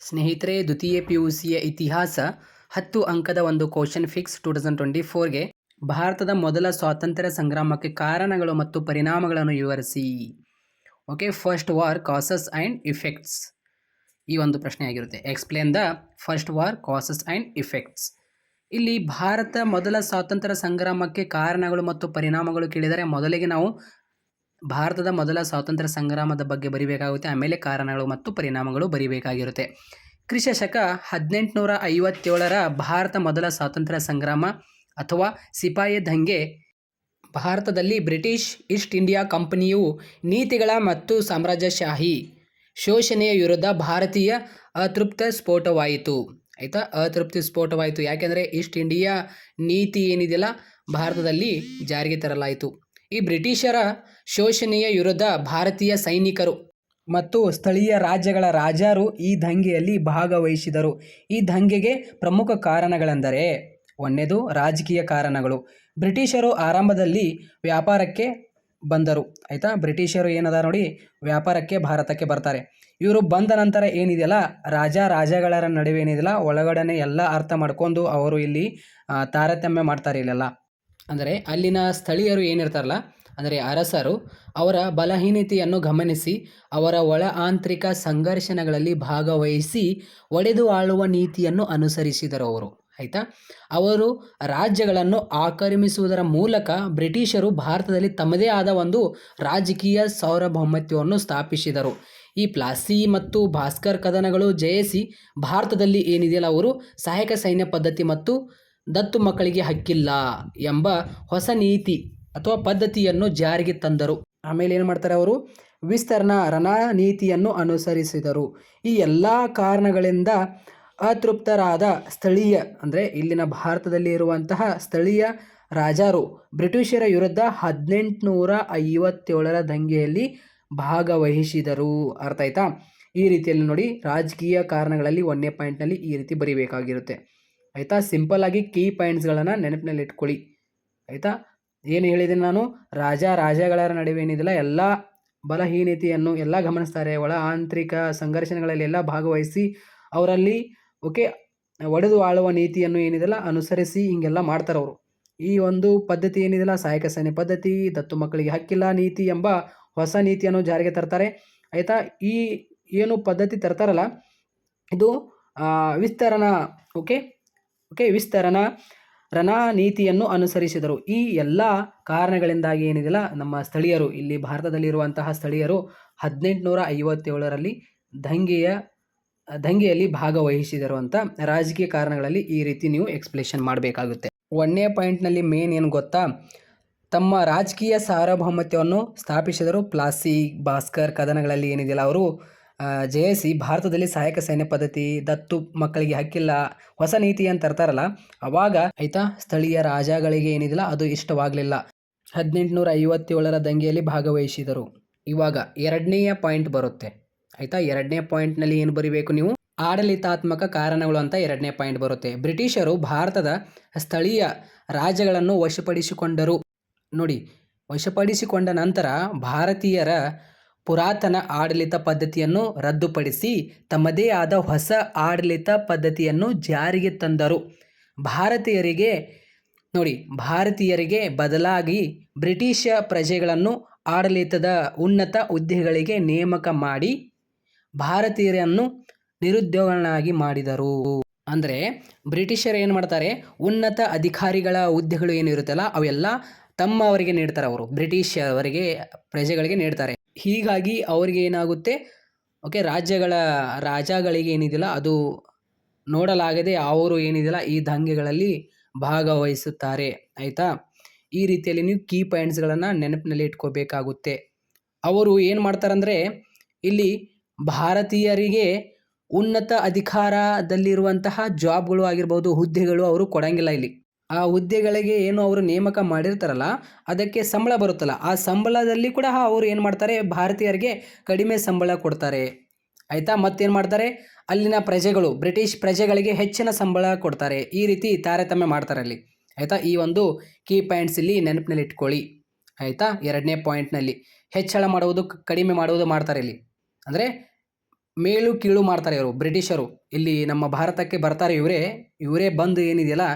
ಸ್ನೇಹಿತರೆ, ದ್ವಿತೀಯ P U ಸಿಯ ಇತಿಹಾಸ ಹತ್ತು ಅಂಕದ ಒಂದು question fix two thousand twenty ಫೋರ್ಗೆ ಭಾರತದ ಮೊದಲ ಸ್ವಾತಂತ್ರ್ಯ ಸಂಗ್ರಾಮಕ್ಕೆ ಕಾರಣಗಳು ಮತ್ತು ಪರಿಣಾಮಗಳನ್ನು ವಿವರಿಸಿ. Okay first war causes and effects ಈ ಒಂದು ಪ್ರಶ್ನೆ ಆಗಿರುತ್ತೆ explain the first war causes and effects ಇಲ್ಲಿ ಭಾರತ ಮೊದಲ ಸ್ವಾತಂತ್ರ್ಯ ಸಂಗ್ರಾಮಕ್ಕೆ ಕಾರಣಗಳು ಮತ್ತು ಪರಿಣಾಮಗಳು ಕೇಳಿದರೆ ಮೊದಲಿಗೆ ನಾವು ಭಾರತದ ಮೊದಲ ಸ್ವಾತಂತ್ರ್ಯ ಸಂಗ್ರಾಮದ ಬಗ್ಗೆ ಬರಿಬೇಕಾಗುತ್ತೆ. ಆಮೇಲೆ ಕಾರಣಗಳು ಮತ್ತು ಪರಿಣಾಮಗಳು ಬರಿಬೇಕಾಗಿರುತ್ತೆ. ಶಕ ಹದಿನೆಂಟುನೂರ ಐವತ್ತೇಳರ ಭಾರತ ಮೊದಲ ಸ್ವಾತಂತ್ರ್ಯ ಸಂಗ್ರಾಮ ಅಥವಾ ಸಿಪಾಯಿ ದಂಗೆ ಭಾರತದಲ್ಲಿ ಬ್ರಿಟಿಷ್ ಈಸ್ಟ್ ಇಂಡಿಯಾ ಕಂಪನಿಯು ನೀತಿಗಳ ಮತ್ತು ಸಾಮ್ರಾಜ್ಯಶಾಹಿ ಶೋಷಣೆಯ ವಿರುದ್ಧ ಭಾರತೀಯ ಅತೃಪ್ತ ಸ್ಫೋಟವಾಯಿತು. ಆಯಿತಾ? ಅತೃಪ್ತಿ ಸ್ಫೋಟವಾಯಿತು. ಯಾಕೆಂದರೆ ಈಸ್ಟ್ ಇಂಡಿಯಾ ನೀತಿ ಏನಿದೆಯಲ್ಲ, ಭಾರತದಲ್ಲಿ ಜಾರಿಗೆ ತರಲಾಯಿತು. ಈ ಬ್ರಿಟಿಷರ ಶೋಷಣೆಯ ವಿರುದ್ಧ ಭಾರತೀಯ ಸೈನಿಕರು ಮತ್ತು ಸ್ಥಳೀಯ ರಾಜ್ಯಗಳ ರಾಜರು ಈ ದಂಗೆಯಲ್ಲಿ ಭಾಗವಹಿಸಿದರು. ಈ ದಂಗೆಗೆ ಪ್ರಮುಖ ಕಾರಣಗಳೆಂದರೆ, ಒಂದನೇದು ರಾಜಕೀಯ ಕಾರಣಗಳು. ಬ್ರಿಟಿಷರು ಆರಂಭದಲ್ಲಿ ವ್ಯಾಪಾರಕ್ಕೆ ಬಂದರು. ಆಯಿತಾ? ಬ್ರಿಟಿಷರು ಏನದ ನೋಡಿ, ವ್ಯಾಪಾರಕ್ಕೆ ಭಾರತಕ್ಕೆ ಬರ್ತಾರೆ. ಇವರು ಬಂದ ನಂತರ ಏನಿದೆಯಲ್ಲ, ರಾಜ ರಾಜಗಳ ನಡುವೆ ಏನಿದೆಯಲ್ಲ, ಒಳಗಡೆನೆ ಎಲ್ಲ ಅರ್ಥ ಮಾಡ್ಕೊಂಡು ಅವರು ಇಲ್ಲಿ ತಾರತಮ್ಯ ಮಾಡ್ತಾರೆ ಇಲ್ಲೆಲ್ಲ. ಅಂದರೆ ಅಲ್ಲಿನ ಸ್ಥಳೀಯರು ಏನಿರ್ತಾರಲ್ಲ, ಅಂದರೆ ಅರಸರು, ಅವರ ಬಲಹೀನತೆಯನ್ನು ಗಮನಿಸಿ, ಅವರ ಒಳ ಆಂತರಿಕ ಸಂಘರ್ಷಣಗಳಲ್ಲಿ ಭಾಗವಹಿಸಿ ಒಡೆದು ಆಳುವ ನೀತಿಯನ್ನು ಅನುಸರಿಸಿದರು ಅವರು. ಆಯಿತಾ? ಅವರು ರಾಜ್ಯಗಳನ್ನು ಆಕ್ರಮಿಸುವುದರ ಮೂಲಕ ಬ್ರಿಟಿಷರು ಭಾರತದಲ್ಲಿ ತಮ್ಮದೇ ಆದ ಒಂದು ರಾಜಕೀಯ ಸಾರ್ವಭೌಮತ್ವವನ್ನು ಸ್ಥಾಪಿಸಿದರು. ಈ ಪ್ಲಾಸಿ ಮತ್ತು ಭಾಸ್ಕರ್ ಕದನಗಳು ಜಯಿಸಿ ಭಾರತದಲ್ಲಿ ಏನಿದೆಯಲ್ಲ ಅವರು, ಸಹಾಯಕ ಸೈನ್ಯ ಪದ್ಧತಿ ಮತ್ತು ದತ್ತು ಮಕ್ಕಳಿಗೆ ಹಕ್ಕಿಲ್ಲ ಎಂಬ ಹೊಸ ನೀತಿ ಅಥವಾ ಪದ್ಧತಿಯನ್ನು ಜಾರಿಗೆ ತಂದರು. ಆಮೇಲೆ ಏನು ಮಾಡ್ತಾರೆ ಅವರು? ವಿಸ್ತರಣಾ ರಣನೀತಿಯನ್ನು ಅನುಸರಿಸಿದರು. ಈ ಎಲ್ಲ ಕಾರಣಗಳಿಂದ ಅತೃಪ್ತರಾದ ಸ್ಥಳೀಯ, ಅಂದರೆ ಇಲ್ಲಿನ ಭಾರತದಲ್ಲಿ ಇರುವಂತಹ ಸ್ಥಳೀಯ ರಾಜರು, ಬ್ರಿಟಿಷರ ವಿರುದ್ಧ ಹದಿನೆಂಟುನೂರ ಐವತ್ತೇಳರ ದಂಗೆಯಲ್ಲಿ ಭಾಗವಹಿಸಿದರು. ಅರ್ಥ ಆಯ್ತಾ? ಈ ರೀತಿಯಲ್ಲಿ ನೋಡಿ ರಾಜಕೀಯ ಕಾರಣಗಳಲ್ಲಿ ಒಂದನೇ ಪಾಯಿಂಟ್ನಲ್ಲಿ ಈ ರೀತಿ ಬರೀಬೇಕಾಗಿರುತ್ತೆ. ಆಯಿತಾ? ಸಿಂಪಲ್ ಆಗಿ ಕೀ ಪಾಯಿಂಟ್ಸ್ಗಳನ್ನು ನೆನಪಿನಲ್ಲಿ ಇಟ್ಕೊಳ್ಳಿ. ಆಯಿತಾ? ಏನು ಹೇಳಿದ್ದೀನಿ ನಾನು? ರಾಜ ರಾಜಗಳ ನಡುವೆ ಏನಿದೆಲ್ಲ, ಎಲ್ಲ ಬಲಹೀನತೆಯನ್ನು ಎಲ್ಲ ಗಮನಿಸ್ತಾರೆ. ಒಳ ಆಂತರಿಕ ಸಂಘರ್ಷಣೆಗಳಲ್ಲಿ ಎಲ್ಲ ಭಾಗವಹಿಸಿ, ಅವರಲ್ಲಿ ಓಕೆ ಒಡೆದು ಆಳುವ ನೀತಿಯನ್ನು ಏನಿದೆಲ್ಲ ಅನುಸರಿಸಿ ಹಿಂಗೆಲ್ಲ ಮಾಡ್ತಾರೆ ಅವರು. ಈ ಒಂದು ಪದ್ಧತಿ ಏನಿದೆಲ್ಲ ಸಹಾಯಕ ಸೇನೆ ಪದ್ಧತಿ, ದತ್ತು ಮಕ್ಕಳಿಗೆ ಹಕ್ಕಿಲ್ಲ ನೀತಿ ಎಂಬ ಹೊಸ ನೀತಿಯನ್ನು ಜಾರಿಗೆ ತರ್ತಾರೆ. ಆಯಿತಾ? ಈ ಏನು ಪದ್ಧತಿ ತರ್ತಾರಲ್ಲ, ಇದು ವಿಸ್ತರಣಾ ಓಕೆ ಓಕೆ ವಿಸ್ತರಣ ರಣಾ ನೀತಿಯನ್ನು ಅನುಸರಿಸಿದರು. ಈ ಎಲ್ಲ ಕಾರಣಗಳಿಂದಾಗಿ ಏನಿದೆಯಲ್ಲ ನಮ್ಮ ಸ್ಥಳೀಯರು, ಇಲ್ಲಿ ಭಾರತದಲ್ಲಿರುವಂತಹ ಸ್ಥಳೀಯರು ಹದಿನೆಂಟುನೂರ ಐವತ್ತೇಳರಲ್ಲಿ ದಂಗೆಯ, ದಂಗೆಯಲ್ಲಿ ಭಾಗವಹಿಸಿದರು ಅಂತ ರಾಜಕೀಯ ಕಾರಣಗಳಲ್ಲಿ ಈ ರೀತಿ ನೀವು ಎಕ್ಸ್ಪ್ಲೇಷನ್ ಮಾಡಬೇಕಾಗುತ್ತೆ. ಒಂದನೇ ಪಾಯಿಂಟ್ನಲ್ಲಿ ಮೇನ್ ಏನು ಗೊತ್ತಾ? ತಮ್ಮ ರಾಜಕೀಯ ಸಾರ್ವಭೌಮತ್ವವನ್ನು ಸ್ಥಾಪಿಸಿದರು ಪ್ಲಾಸಿ, ಭಾಸ್ಕರ್ ಕದನಗಳಲ್ಲಿ ಏನಿದೆಯಲ್ಲ ಅವರು. ಜಯಿಸಿ ಭಾರತದಲ್ಲಿ ಸಹಾಯಕ ಸೈನ್ಯ ಪದ್ಧತಿ, ದತ್ತು ಮಕ್ಕಳಿಗೆ ಹಕ್ಕಿಲ್ಲ, ಹೊಸ ನೀತಿ ಅಂತ ತರ್ತಾರಲ್ಲ, ಅವಾಗ ಆಯ್ತಾ ಸ್ಥಳೀಯ ರಾಜಗಳಿಗೆ ಏನಿದಿಲ್ಲ, ಅದು ಇಷ್ಟವಾಗಲಿಲ್ಲ. ಹದಿನೆಂಟುನೂರ ಐವತ್ತೇಳರ ದಂಗೆಯಲ್ಲಿ ಭಾಗವಹಿಸಿದರು. ಇವಾಗ ಎರಡನೆಯ ಪಾಯಿಂಟ್ ಬರುತ್ತೆ. ಆಯಿತಾ? ಎರಡನೇ ಪಾಯಿಂಟ್ನಲ್ಲಿ ಏನು ಬರೀಬೇಕು ನೀವು? ಆಡಳಿತಾತ್ಮಕ ಕಾರಣಗಳು ಅಂತ ಎರಡನೇ ಪಾಯಿಂಟ್ ಬರುತ್ತೆ. ಬ್ರಿಟಿಷರು ಭಾರತದ ಸ್ಥಳೀಯ ರಾಜ್ಯಗಳನ್ನು ವಶಪಡಿಸಿಕೊಂಡರು. ನೋಡಿ, ವಶಪಡಿಸಿಕೊಂಡ ನಂತರ ಭಾರತೀಯರ ಪುರಾತನ ಆಡಳಿತ ಪದ್ಧತಿಯನ್ನು ರದ್ದುಪಡಿಸಿ ತಮ್ಮದೇ ಆದ ಹೊಸ ಆಡಳಿತ ಪದ್ಧತಿಯನ್ನು ಜಾರಿಗೆ ತಂದರು. ಭಾರತೀಯರಿಗೆ, ನೋಡಿ, ಭಾರತೀಯರಿಗೆ ಬದಲಾಗಿ ಬ್ರಿಟಿಷ ಪ್ರಜೆಗಳನ್ನು ಆಡಳಿತದ ಉನ್ನತ ಹುದ್ದೆಗಳಿಗೆ ನೇಮಕ ಮಾಡಿ ಭಾರತೀಯರನ್ನು ನಿರುದ್ಯೋಗನಾಗಿ ಮಾಡಿದರು. ಅಂದರೆ ಬ್ರಿಟಿಷರು ಏನು ಮಾಡ್ತಾರೆ? ಉನ್ನತ ಅಧಿಕಾರಿಗಳ ಹುದ್ದೆಗಳು ಏನಿರುತ್ತಲ್ಲ, ಅವೆಲ್ಲ ತಮ್ಮವರಿಗೆ ನೀಡ್ತಾರೆ ಅವರು ಬ್ರಿಟಿಷ್ ಅವರಿಗೆ ಪ್ರಜೆಗಳಿಗೆ ನೀಡ್ತಾರೆ. ಹೀಗಾಗಿ ಅವರಿಗೆ ಏನಾಗುತ್ತೆ? ಓಕೆ, ರಾಜ್ಯಗಳ ರಾಜಗಳಿಗೆ ಏನಿದೆಯಲ್ಲ, ಅದು ನೋಡಲಾಗದೆ ಅವರು ಏನಿದೆಯಲ್ಲ, ಈ ದಂಗೆಗಳಲ್ಲಿ ಭಾಗವಹಿಸುತ್ತಾರೆ, ಆಯಿತಾ? ಈ ರೀತಿಯಲ್ಲಿ ನೀವು ಕೀ ಪಾಯಿಂಟ್ಸ್ಗಳನ್ನು ನೆನಪಿನಲ್ಲಿ ಇಟ್ಕೋಬೇಕಾಗುತ್ತೆ. ಅವರು ಏನು ಮಾಡ್ತಾರಂದರೆ, ಇಲ್ಲಿ ಭಾರತೀಯರಿಗೆ ಉನ್ನತ ಅಧಿಕಾರದಲ್ಲಿರುವಂತಹ ಜಾಬ್ಗಳು ಆಗಿರ್ಬೋದು, ಹುದ್ದೆಗಳು ಅವರು ಕೊಡಂಗಿಲ್ಲ ಇಲ್ಲಿ. ಆ ಹುದ್ದೆಗಳಿಗೆ ಏನು ಅವರು ನೇಮಕ ಮಾಡಿರ್ತಾರಲ್ಲ, ಅದಕ್ಕೆ ಸಂಬಳ ಬರುತ್ತಲ್ಲ. ಆ ಸಂಬಳದಲ್ಲಿ ಕೂಡ ಅವರು ಏನು ಮಾಡ್ತಾರೆ? ಭಾರತೀಯರಿಗೆ ಕಡಿಮೆ ಸಂಬಳ ಕೊಡ್ತಾರೆ. ಆಯಿತಾ? ಮತ್ತೇನು ಮಾಡ್ತಾರೆ? ಅಲ್ಲಿನ ಪ್ರಜೆಗಳು, ಬ್ರಿಟಿಷ್ ಪ್ರಜೆಗಳಿಗೆ ಹೆಚ್ಚಿನ ಸಂಬಳ ಕೊಡ್ತಾರೆ. ಈ ರೀತಿ ತಾರತಮ್ಯ ಮಾಡ್ತಾರೆ ಅಲ್ಲಿ. ಆಯಿತಾ? ಈ ಒಂದು ಕೀ ಪಾಯಿಂಟ್ಸ್ ಇಲ್ಲಿ ನೆನಪಿನಲ್ಲಿ ಇಟ್ಕೊಳ್ಳಿ. ಆಯಿತಾ? ಎರಡನೇ ಪಾಯಿಂಟ್ನಲ್ಲಿ ಹೆಚ್ಚಳ ಮಾಡುವುದು, ಕಡಿಮೆ ಮಾಡುವುದು ಮಾಡ್ತಾರೆ ಇಲ್ಲಿ. ಅಂದರೆ ಮೇಲು ಕೀಳು ಮಾಡ್ತಾರೆ ಇವರು, ಬ್ರಿಟಿಷರು. ಇಲ್ಲಿ ನಮ್ಮ ಭಾರತಕ್ಕೆ ಬರ್ತಾರೆ ಇವರೇ. ಇವರೇ ಬಂದು ಏನಿದೆಯಲ್ಲ,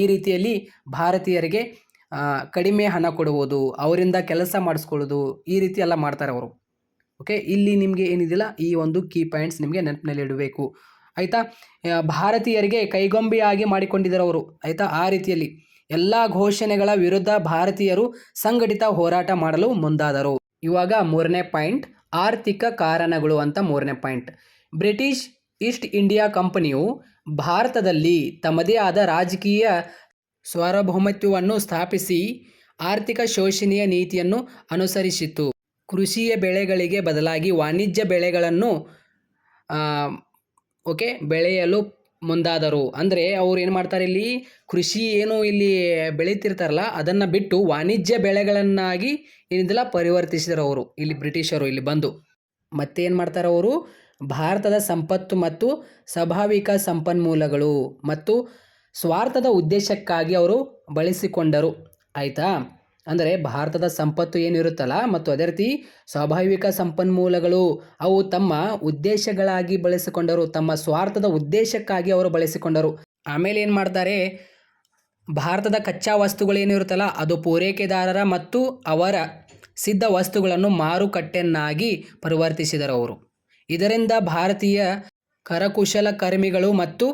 ಈ ರೀತಿಯಲ್ಲಿ ಭಾರತೀಯರಿಗೆ ಕಡಿಮೆ ಹಣ ಕೊಡುವುದು, ಅವರಿಂದ ಕೆಲಸ ಮಾಡಿಸ್ಕೊಳ್ಳೋದು, ಈ ರೀತಿ ಎಲ್ಲ ಮಾಡ್ತಾರೆ ಅವರು. ಓಕೆ, ಇಲ್ಲಿ ನಿಮಗೆ ಏನಿದೆಯಲ್ಲ, ಈ ಒಂದು ಕೀ ಪಾಯಿಂಟ್ಸ್ ನಿಮಗೆ ನೆನಪಿನಲ್ಲಿಡಬೇಕು ಆಯಿತಾ? ಭಾರತೀಯರಿಗೆ ಕೈಗೊಂಬೆಯಾಗಿ ಮಾಡಿಕೊಂಡಿದ್ದಾರೆ ಅವರು. ಆಯಿತಾ? ಆ ರೀತಿಯಲ್ಲಿ. ಎಲ್ಲ ಘೋಷಣೆಗಳ ವಿರುದ್ಧ ಭಾರತೀಯರು ಸಂಘಟಿತ ಹೋರಾಟ ಮಾಡಲು ಮುಂದಾದರು. ಇವಾಗ ಮೂರನೇ ಪಾಯಿಂಟ್ ಆರ್ಥಿಕ ಕಾರಣಗಳು ಅಂತ ಮೂರನೇ ಪಾಯಿಂಟ್. ಬ್ರಿಟಿಷ್ ಈಸ್ಟ್ ಇಂಡಿಯಾ ಕಂಪನಿಯು ಭಾರತದಲ್ಲಿ ತಮ್ಮದೇ ಆದ ರಾಜಕೀಯ ಸಾರ್ವಭೌಮತ್ವವನ್ನು ಸ್ಥಾಪಿಸಿ ಆರ್ಥಿಕ ಶೋಷಣೆಯ ನೀತಿಯನ್ನು ಅನುಸರಿಸಿತು. ಕೃಷಿಯ ಬೆಳೆಗಳಿಗೆ ಬದಲಾಗಿ ವಾಣಿಜ್ಯ ಬೆಳೆಗಳನ್ನು ಓಕೆ, ಬೆಳೆಯಲು ಮುಂದಾದರು. ಅಂದರೆ ಅವ್ರು ಏನು ಮಾಡ್ತಾರೆ ಇಲ್ಲಿ? ಕೃಷಿ ಏನು ಇಲ್ಲಿ ಬೆಳೀತಿರ್ತಾರಲ್ಲ, ಅದನ್ನು ಬಿಟ್ಟು ವಾಣಿಜ್ಯ ಬೆಳೆಗಳನ್ನಾಗಿ ಏನಿದೆಲ್ಲ ಪರಿವರ್ತಿಸಿದರು ಅವರು. ಇಲ್ಲಿ ಬ್ರಿಟಿಷರು ಇಲ್ಲಿ ಬಂದು. ಮತ್ತೇನು ಮಾಡ್ತಾರೆ ಅವರು? ಭಾರತದ ಸಂಪತ್ತು ಮತ್ತು ಸ್ವಾಭಾವಿಕ ಸಂಪನ್ಮೂಲಗಳು ಮತ್ತು ಸ್ವಾರ್ಥದ ಉದ್ದೇಶಕ್ಕಾಗಿ ಅವರು ಬಳಸಿಕೊಂಡರು. ಆಯಿತಾ? ಅಂದರೆ ಭಾರತದ ಸಂಪತ್ತು ಏನಿರುತ್ತಲ್ಲ ಮತ್ತು ಅದೇ ರೀತಿ ಸ್ವಾಭಾವಿಕ ಸಂಪನ್ಮೂಲಗಳು, ಅವು ತಮ್ಮ ಉದ್ದೇಶಗಳಾಗಿ ಬಳಸಿಕೊಂಡರು, ತಮ್ಮ ಸ್ವಾರ್ಥದ ಉದ್ದೇಶಕ್ಕಾಗಿ ಅವರು ಬಳಸಿಕೊಂಡರು. ಆಮೇಲೆ ಏನು ಮಾಡ್ತಾರೆ? ಭಾರತದ ಕಚ್ಚಾ ವಸ್ತುಗಳು ಏನಿರುತ್ತಲ್ಲ, ಅದು ಪೂರೈಕೆದಾರರ ಮತ್ತು ಅವರ ಸಿದ್ಧ ವಸ್ತುಗಳನ್ನು ಮಾರುಕಟ್ಟೆಯನ್ನಾಗಿ ಪರಿವರ್ತಿಸಿದರು ಅವರು. ಇದರಿಂದ ಭಾರತೀಯ ಕರಕುಶಲ ಕರ್ಮಿಗಳು ಮತ್ತು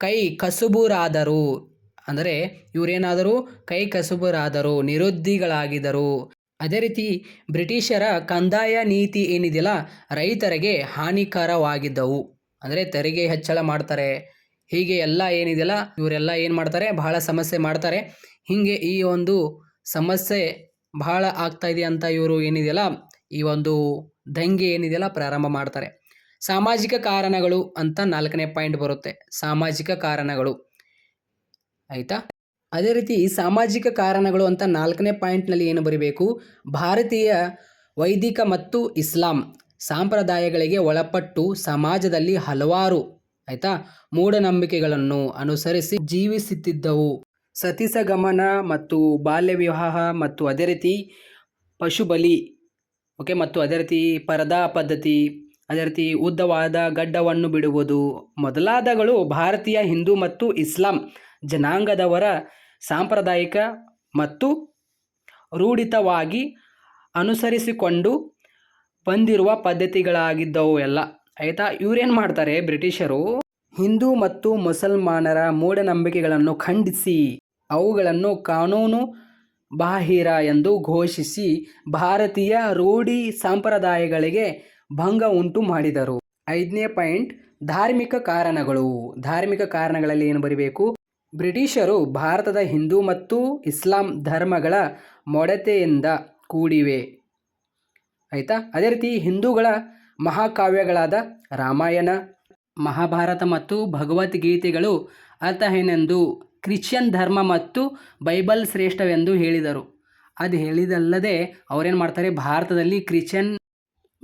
ಕೈ ಕಸುಬುರಾದರು. ಅಂದರೆ ಇವರೇನಾದರೂ? ಕೈ ಕಸುಬರಾದರು ನಿರುದ್ಯೋಗಿಗಳಾಗಿದ್ದರು ಅದೇ ರೀತಿ ಬ್ರಿಟಿಷರ ಕಂದಾಯ ನೀತಿ ಏನಿದೆಯಲ್ಲ, ರೈತರಿಗೆ ಹಾನಿಕರವಾಗಿದ್ದವು. ಅಂದರೆ ತೆರಿಗೆ ಹೆಚ್ಚಳ ಮಾಡ್ತಾರೆ. ಹೀಗೆ ಎಲ್ಲ ಏನಿದೆಯಲ್ಲ, ಇವರೆಲ್ಲ ಏನು ಮಾಡ್ತಾರೆ? ಬಹಳ ಸಮಸ್ಯೆ ಮಾಡ್ತಾರೆ. ಹೀಗೆ ಈ ಒಂದು ಸಮಸ್ಯೆ ಬಹಳ ಆಗ್ತಾ ಇದೆ ಅಂತ ಇವರು ಏನಿದೆಯಲ್ಲ, ಈ ಒಂದು ದಂಗೆ ಏನಿದೆಯಲ್ಲ ಪ್ರಾರಂಭ ಮಾಡ್ತಾರೆ. ಸಾಮಾಜಿಕ ಕಾರಣಗಳು ಅಂತ ನಾಲ್ಕನೇ ಪಾಯಿಂಟ್ ಬರುತ್ತೆ. ಸಾಮಾಜಿಕ ಕಾರಣಗಳು. ಆಯಿತಾ? ಅದೇ ರೀತಿ ಸಾಮಾಜಿಕ ಕಾರಣಗಳು ಅಂತ ನಾಲ್ಕನೇ ಪಾಯಿಂಟ್ನಲ್ಲಿ ಏನು ಬರೀಬೇಕು? ಭಾರತೀಯ ವೈದಿಕ ಮತ್ತು ಇಸ್ಲಾಂ ಸಂಪ್ರದಾಯಗಳಿಗೆ ಒಳಪಟ್ಟು ಸಮಾಜದಲ್ಲಿ ಹಲವಾರು, ಆಯಿತಾ, ಮೂಢನಂಬಿಕೆಗಳನ್ನು ಅನುಸರಿಸಿ ಜೀವಿಸುತ್ತಿದ್ದವು. ಸತಿಸಗಮನ ಮತ್ತು ಬಾಲ್ಯ ವಿವಾಹ ಮತ್ತು ಅದೇ ರೀತಿ ಪಶುಬಲಿ, ಓಕೆ, ಮತ್ತು ಅದೇ ರೀತಿ ಪರದಾ ಪದ್ಧತಿ, ಅದೇ ರೀತಿ ಉದ್ದವಾದ ಗಡ್ಡವನ್ನು ಬಿಡುವುದು ಮೊದಲಾದಗಳು ಭಾರತೀಯ ಹಿಂದೂ ಮತ್ತು ಇಸ್ಲಾಂ ಜನಾಂಗದವರ ಸಾಂಪ್ರದಾಯಿಕ ಮತ್ತು ರೂಢಿತವಾಗಿ ಅನುಸರಿಸಿಕೊಂಡು ಬಂದಿರುವ ಪದ್ಧತಿಗಳಾಗಿದ್ದವು ಎಲ್ಲ. ಆಯಿತಾ? ಇವರೇನು ಮಾಡ್ತಾರೆ ಬ್ರಿಟಿಷರು? ಹಿಂದೂ ಮತ್ತು ಮುಸಲ್ಮಾನರ ಮೂಢನಂಬಿಕೆಗಳನ್ನು ಖಂಡಿಸಿ, ಅವುಗಳನ್ನು ಕಾನೂನು ಬಾಹಿರ ಎಂದು ಘೋಷಿಸಿ ಭಾರತೀಯ ರೂಢಿ ಸಂಪ್ರದಾಯಗಳಿಗೆ ಭಂಗ ಉಂಟು ಮಾಡಿದರು. ಐದನೇ ಪಾಯಿಂಟ್, ಧಾರ್ಮಿಕ ಕಾರಣಗಳು. ಧಾರ್ಮಿಕ ಕಾರಣಗಳಲ್ಲಿ ಏನು ಬರೀಬೇಕು? ಬ್ರಿಟಿಷರು ಭಾರತದ ಹಿಂದೂ ಮತ್ತು ಇಸ್ಲಾಂ ಧರ್ಮಗಳ ಮೊಡತೆಯಿಂದ ಕೂಡಿವೆ. ಆಯಿತಾ? ಅದೇ ರೀತಿ ಹಿಂದೂಗಳ ಮಹಾಕಾವ್ಯಗಳಾದ ರಾಮಾಯಣ, ಮಹಾಭಾರತ ಮತ್ತು ಭಗವದ್ಗೀತೆಗಳು ಅರ್ಥಹೀನೆಂದು ಕ್ರಿಶ್ಚಿಯನ್ ಧರ್ಮ ಮತ್ತು ಬೈಬಲ್ ಶ್ರೇಷ್ಠವೆಂದು ಹೇಳಿದರು. ಅದು ಹೇಳಿದಲ್ಲದೆ ಅವರೇನು ಮಾಡ್ತಾರೆ? ಭಾರತದಲ್ಲಿ ಕ್ರಿಶ್ಚಿಯನ್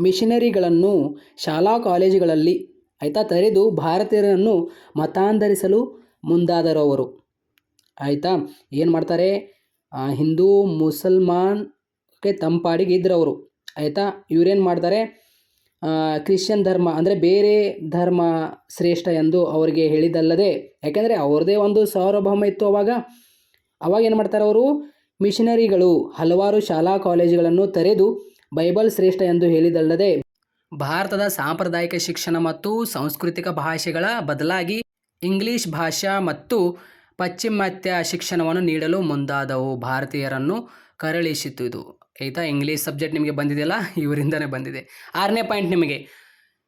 ಮಿಷನರಿಗಳನ್ನು ಶಾಲಾ ಕಾಲೇಜುಗಳಲ್ಲಿ, ಆಯಿತಾ, ತೆರೆದು ಭಾರತೀಯರನ್ನು ಮತಾಂತರಿಸಲು ಮುಂದಾದರು ಅವರು ಆಯಿತಾ? ಏನು ಮಾಡ್ತಾರೆ? ಹಿಂದೂ ಮುಸಲ್ಮಾನ್ಗೆ ತಂಪಾಡಿಗೆ ಇದ್ರು ಅವರು ಆಯಿತಾ? ಇವರೇನು ಮಾಡ್ತಾರೆ? ಕ್ರಿಶ್ಚಿಯನ್ ಧರ್ಮ, ಅಂದರೆ ಬೇರೆ ಧರ್ಮ ಶ್ರೇಷ್ಠ ಎಂದು ಅವರಿಗೆ ಹೇಳಿದಲ್ಲದೆ ಯಾಕೆಂದರೆ ಅವ್ರದ್ದೇ ಒಂದು ಸಾರ್ವಭೌಮ ಇತ್ತು ಅವಾಗ. ಅವಾಗ ಏನು ಮಾಡ್ತಾರೆ ಅವರು? ಮಿಷನರಿಗಳು ಹಲವಾರು ಶಾಲಾ ಕಾಲೇಜುಗಳನ್ನು ತೆರೆದು ಬೈಬಲ್ ಶ್ರೇಷ್ಠ ಎಂದು ಹೇಳಿದಲ್ಲದೆ ಭಾರತದ ಸಾಂಪ್ರದಾಯಿಕ ಶಿಕ್ಷಣ ಮತ್ತು ಸಾಂಸ್ಕೃತಿಕ ಭಾಷೆಗಳ ಬದಲಾಗಿ ಇಂಗ್ಲಿಷ್ ಭಾಷಾ ಮತ್ತು ಪಾಶ್ಚಿಮಾತ್ಯ ಶಿಕ್ಷಣವನ್ನು ನೀಡಲು ಮುಂದಾದವು. ಭಾರತೀಯರನ್ನು ಕರಳಿಸಿತು ಇದು. ಆಯಿತಾ? ಇಂಗ್ಲೀಷ್ ಸಬ್ಜೆಕ್ಟ್ ನಿಮಗೆ ಬಂದಿದೆಯಲ್ಲ? ಇವರಿಂದನೇ ಬಂದಿದೆ. ಆರನೇ ಪಾಯಿಂಟ್ ನಿಮಗೆ.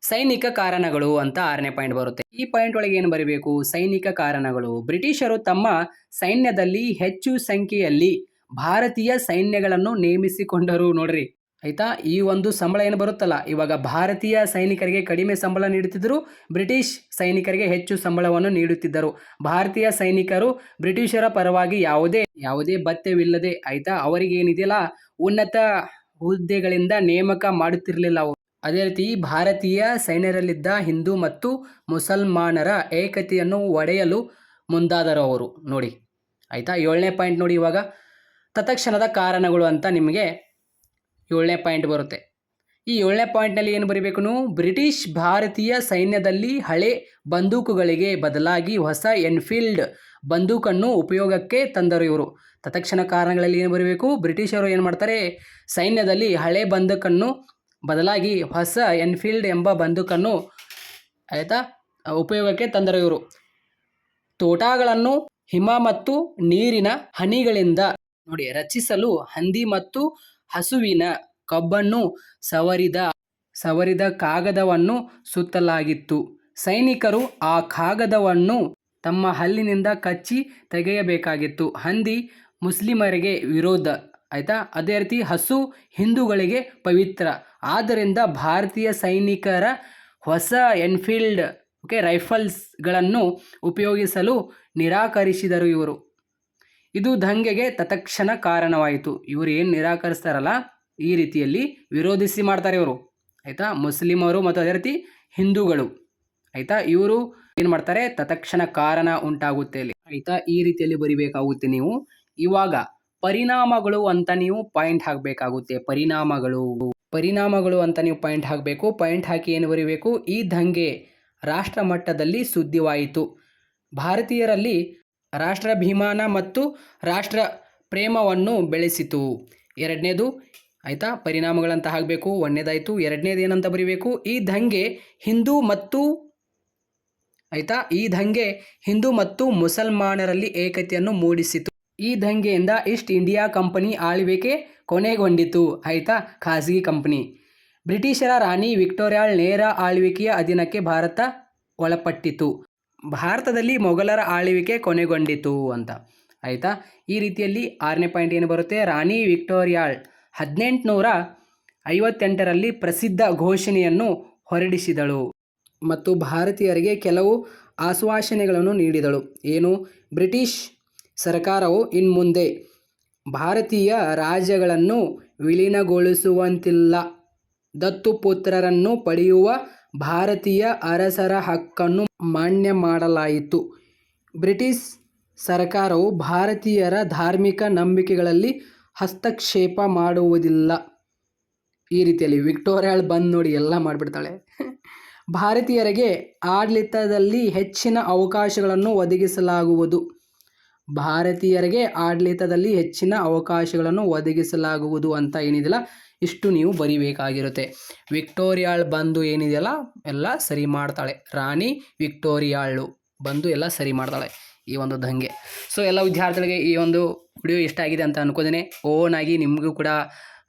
ಸೈನಿಕ ಕಾರಣಗಳು ಅಂತ ಆರನೇ ಪಾಯಿಂಟ್ ಬರುತ್ತೆ. ಈ ಪಾಯಿಂಟ್ ಒಳಗೆ ಏನು ಬರೀಬೇಕು? ಸೈನಿಕ ಕಾರಣಗಳು. ಬ್ರಿಟಿಷರು ತಮ್ಮ ಸೈನ್ಯದಲ್ಲಿ ಹೆಚ್ಚು ಸಂಖ್ಯೆಯಲ್ಲಿ ಭಾರತೀಯ ಸೈನ್ಯಗಳನ್ನು ನೇಮಿಸಿಕೊಂಡರು ನೋಡ್ರಿ. ಆಯಿತಾ? ಈ ಒಂದು ಸಂಬಳ ಏನು ಬರುತ್ತಲ್ಲ? ಇವಾಗ ಭಾರತೀಯ ಸೈನಿಕರಿಗೆ ಕಡಿಮೆ ಸಂಬಳ ನೀಡುತ್ತಿದ್ದರು, ಬ್ರಿಟಿಷ್ ಸೈನಿಕರಿಗೆ ಹೆಚ್ಚು ಸಂಬಳವನ್ನು ನೀಡುತ್ತಿದ್ದರು. ಭಾರತೀಯ ಸೈನಿಕರು ಬ್ರಿಟಿಷರ ಪರವಾಗಿ ಯಾವುದೇ ಯಾವುದೇ ಭತ್ಯವಿಲ್ಲದೆ ಆಯಿತಾ? ಅವರಿಗೆ ಏನಿದೆಯಲ್ಲ ಉನ್ನತ ಹುದ್ದೆಗಳಿಂದ ನೇಮಕ ಮಾಡುತ್ತಿರಲಿಲ್ಲ ಅವರು. ಅದೇ ರೀತಿ ಭಾರತೀಯ ಸೈನ್ಯರಲ್ಲಿದ್ದ ಹಿಂದೂ ಮತ್ತು ಮುಸಲ್ಮಾನರ ಏಕತೆಯನ್ನು ಒಡೆಯಲು ಮುಂದಾದರು ಅವರು. ನೋಡಿ, ಆಯಿತಾ? ಏಳನೇ ಪಾಯಿಂಟ್ ನೋಡಿ ಇವಾಗ. ತತ್ಕ್ಷಣದ ಕಾರಣಗಳು ಅಂತ ನಿಮಗೆ ಏಳನೇ ಪಾಯಿಂಟ್ ಬರುತ್ತೆ. ಈ ಏಳನೇ ಪಾಯಿಂಟ್ನಲ್ಲಿ ಏನು ಬರೀಬೇಕು ಬ್ರಿಟಿಷ್ ಭಾರತೀಯ ಸೈನ್ಯದಲ್ಲಿ ಹಳೆ ಬಂದೂಕುಗಳಿಗೆ ಬದಲಾಗಿ ಹೊಸ ಎನ್ಫೀಲ್ಡ್ ಬಂದೂಕನ್ನು ಉಪಯೋಗಕ್ಕೆ ತಂದರು ಇವರು. ತತ್ಕ್ಷಣ ಕಾರಣಗಳಲ್ಲಿ ಏನು ಬರೀಬೇಕು? ಬ್ರಿಟಿಷರು ಏನು ಮಾಡ್ತಾರೆ? ಸೈನ್ಯದಲ್ಲಿ ಹಳೆ ಬಂದೂಕನ್ನು ಬದಲಾಗಿ ಹೊಸ ಎನ್ಫೀಲ್ಡ್ ಎಂಬ ಬಂದೂಕನ್ನು ಆಯಿತಾ? ಉಪಯೋಗಕ್ಕೆ ತಂದರು ಇವರು. ತೋಟಗಳನ್ನು ಹಿಮ ಮತ್ತು ನೀರಿನ ಹನಿಗಳಿಂದ ನೋಡಿ, ರಚಿಸಲು ಹಂದಿ ಮತ್ತು ಹಸುವಿನ ಕಬ್ಬನ್ನು ಸವರಿದ ಸವರಿದ ಕಾಗದವನ್ನು ಸುತ್ತಲಾಗಿತ್ತು. ಸೈನಿಕರು ಆ ಕಾಗದವನ್ನು ತಮ್ಮ ಹಲ್ಲಿನಿಂದ ಕಚ್ಚಿ ತೆಗೆಯಬೇಕಾಗಿತ್ತು. ಹಂದಿ ಮುಸ್ಲಿಮರಿಗೆ ವಿರೋಧ. ಆಯಿತಾ? ಅದೇ ರೀತಿ ಹಸು ಹಿಂದೂಗಳಿಗೆ ಪವಿತ್ರ. ಆದ್ದರಿಂದ ಭಾರತೀಯ ಸೈನಿಕರ ಹೊಸ ಎನ್ಫೀಲ್ಡ್, ಓಕೆ, ರೈಫಲ್ಸ್ಗಳನ್ನು ಉಪಯೋಗಿಸಲು ನಿರಾಕರಿಸಿದರು ಇವರು. ಇದು ದಂಗೆಗೆ ತತಕ್ಷಣ ಕಾರಣವಾಯಿತು. ಇವರು ಏನು ನಿರಾಕರಿಸ್ತಾರಲ್ಲ, ಈ ರೀತಿಯಲ್ಲಿ ವಿರೋಧಿಸಿ ಮಾಡ್ತಾರೆ ಇವರು. ಆಯಿತಾ? ಮುಸ್ಲಿಮರು ಮತ್ತು ಅದೇ ರೀತಿ ಹಿಂದೂಗಳು. ಆಯಿತಾ? ಇವರು ಏನು ಮಾಡ್ತಾರೆ? ತತಕ್ಷಣ ಕಾರಣ ಉಂಟಾಗುತ್ತೆ ಇಲ್ಲಿ. ಆಯಿತಾ? ಈ ರೀತಿಯಲ್ಲಿ ಬರಿಬೇಕಾಗುತ್ತೆ ನೀವು. ಇವಾಗ ಪರಿಣಾಮಗಳು ಅಂತ ನೀವು ಪಾಯಿಂಟ್ ಹಾಕಬೇಕಾಗುತ್ತೆ. ಪರಿಣಾಮಗಳು. ಪರಿಣಾಮಗಳು ಅಂತ ನೀವು ಪಾಯಿಂಟ್ ಹಾಕಬೇಕು. ಪಾಯಿಂಟ್ ಹಾಕಿ ಏನು ಬರೀಬೇಕು? ಈ ದಂಗೆ ರಾಷ್ಟ್ರ ಮಟ್ಟದಲ್ಲಿ ಸುದ್ದಿವಾಯಿತು. ಭಾರತೀಯರಲ್ಲಿ ರಾಷ್ಟ್ರಾಭಿಮಾನ ಮತ್ತು ರಾಷ್ಟ್ರ ಪ್ರೇಮವನ್ನು ಬೆಳೆಸಿತು. ಎರಡನೇದು, ಆಯಿತಾ? ಪರಿಣಾಮಗಳಂತ ಆಗಬೇಕು, ಒಂದನೇದಾಯಿತು, ಎರಡನೇದು ಏನಂತ ಬರೀಬೇಕು? ಈ ದಂಗೆ ಹಿಂದೂ ಮತ್ತು, ಆಯಿತಾ? ಈ ದಂಗೆ ಹಿಂದೂ ಮತ್ತು ಮುಸಲ್ಮಾನರಲ್ಲಿ ಏಕತೆಯನ್ನು ಮೂಡಿಸಿತು. ಈ ದಂಗೆಯಿಂದ ಈಸ್ಟ್ ಇಂಡಿಯಾ ಕಂಪನಿ ಆಳ್ವಿಕೆ ಕೊನೆಗೊಂಡಿತು, ಆಯಿತಾ? ಖಾಸಗಿ ಕಂಪನಿ. ಬ್ರಿಟಿಷರ ರಾಣಿ ವಿಕ್ಟೋರಿಯಾಳ್ ನೇರ ಆಳ್ವಿಕೆಯ ಅಧೀನಕ್ಕೆ ಭಾರತ ಒಳಪಟ್ಟಿತು. ಭಾರತದಲ್ಲಿ ಮೊಘಲರ ಆಳ್ವಿಕೆ ಕೊನೆಗೊಂಡಿತು ಅಂತ. ಆಯಿತಾ? ಈ ರೀತಿಯಲ್ಲಿ ಆರನೇ ಪಾಯಿಂಟ್ ಏನು ಬರುತ್ತೆ? ರಾಣಿ ವಿಕ್ಟೋರಿಯಾಳ್ ಹದಿನೆಂಟುನೂರ ಐವತ್ತೆಂಟರಲ್ಲಿ ಪ್ರಸಿದ್ಧ ಘೋಷಣೆಯನ್ನು ಹೊರಡಿಸಿದಳು. ಮತ್ತು ಭಾರತೀಯರಿಗೆ ಕೆಲವು ಆಶ್ವಾಸನೆಗಳನ್ನು ನೀಡಿದಳು. ಏನು? ಬ್ರಿಟಿಷ್ ಸರ್ಕಾರವು ಇನ್ಮುಂದೆ ಭಾರತೀಯ ರಾಜ್ಯಗಳನ್ನು ವಿಲೀನಗೊಳಿಸುವಂತಿಲ್ಲ. ದತ್ತುಪುತ್ರರನ್ನು ಪಡೆಯುವ ಭಾರತೀಯ ಅರಸರ ಹಕ್ಕನ್ನು ಮಾನ್ಯ ಮಾಡಲಾಯಿತು. ಬ್ರಿಟಿಷ್ ಸರ್ಕಾರವು ಭಾರತೀಯರ ಧಾರ್ಮಿಕ ನಂಬಿಕೆಗಳಲ್ಲಿ ಹಸ್ತಕ್ಷೇಪ ಮಾಡುವುದಿಲ್ಲ. ಈ ರೀತಿಯಲ್ಲಿ ವಿಕ್ಟೋರಿಯಾಳು ಬಂದು ನೋಡಿ ಎಲ್ಲ ಮಾಡಿಬಿಡ್ತಾಳೆ. ಭಾರತೀಯರಿಗೆ ಆಡಳಿತದಲ್ಲಿ ಹೆಚ್ಚಿನ ಅವಕಾಶಗಳನ್ನು ಒದಗಿಸಲಾಗುವುದು. ಭಾರತೀಯರಿಗೆ ಆಡಳಿತದಲ್ಲಿ ಹೆಚ್ಚಿನ ಅವಕಾಶಗಳನ್ನು ಒದಗಿಸಲಾಗುವುದು ಅಂತ ಏನಿದೆಯಲ್ಲ, ಇಷ್ಟು ನೀವು ಬರಿಬೇಕಾಗಿರುತ್ತೆ. ವಿಕ್ಟೋರಿಯಾಳ್ ಬಂದು ಏನಿದೆಯಲ್ಲ, ಎಲ್ಲ ಸರಿ ಮಾಡ್ತಾಳೆ. ರಾಣಿ ವಿಕ್ಟೋರಿಯಾಳು ಬಂದು ಎಲ್ಲ ಸರಿ ಮಾಡ್ತಾಳೆ ಈ ಒಂದು ದಂಗೆ. ಸೊ ಎಲ್ಲ ವಿದ್ಯಾರ್ಥಿಗಳಿಗೆ ಈ ಒಂದು ವಿಡಿಯೋ ಇಷ್ಟ ಆಗಿದೆ ಅಂತ ಅನ್ಕೋದೇನೆ. ಓನಾಗಿ ನಿಮಗೂ ಕೂಡ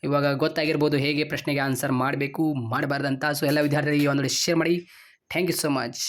ಇವಾಗ ಗೊತ್ತಾಗಿರ್ಬೋದು ಹೇಗೆ ಪ್ರಶ್ನೆಗೆ ಆನ್ಸರ್ ಮಾಡಬೇಕು, ಮಾಡಬಾರ್ದಂತ. ಸೊ ಎಲ್ಲ ವಿದ್ಯಾರ್ಥಿಗಳಿಗೆ ಈ ಒಂದು ಶೇರ್ ಮಾಡಿ. Thank you so much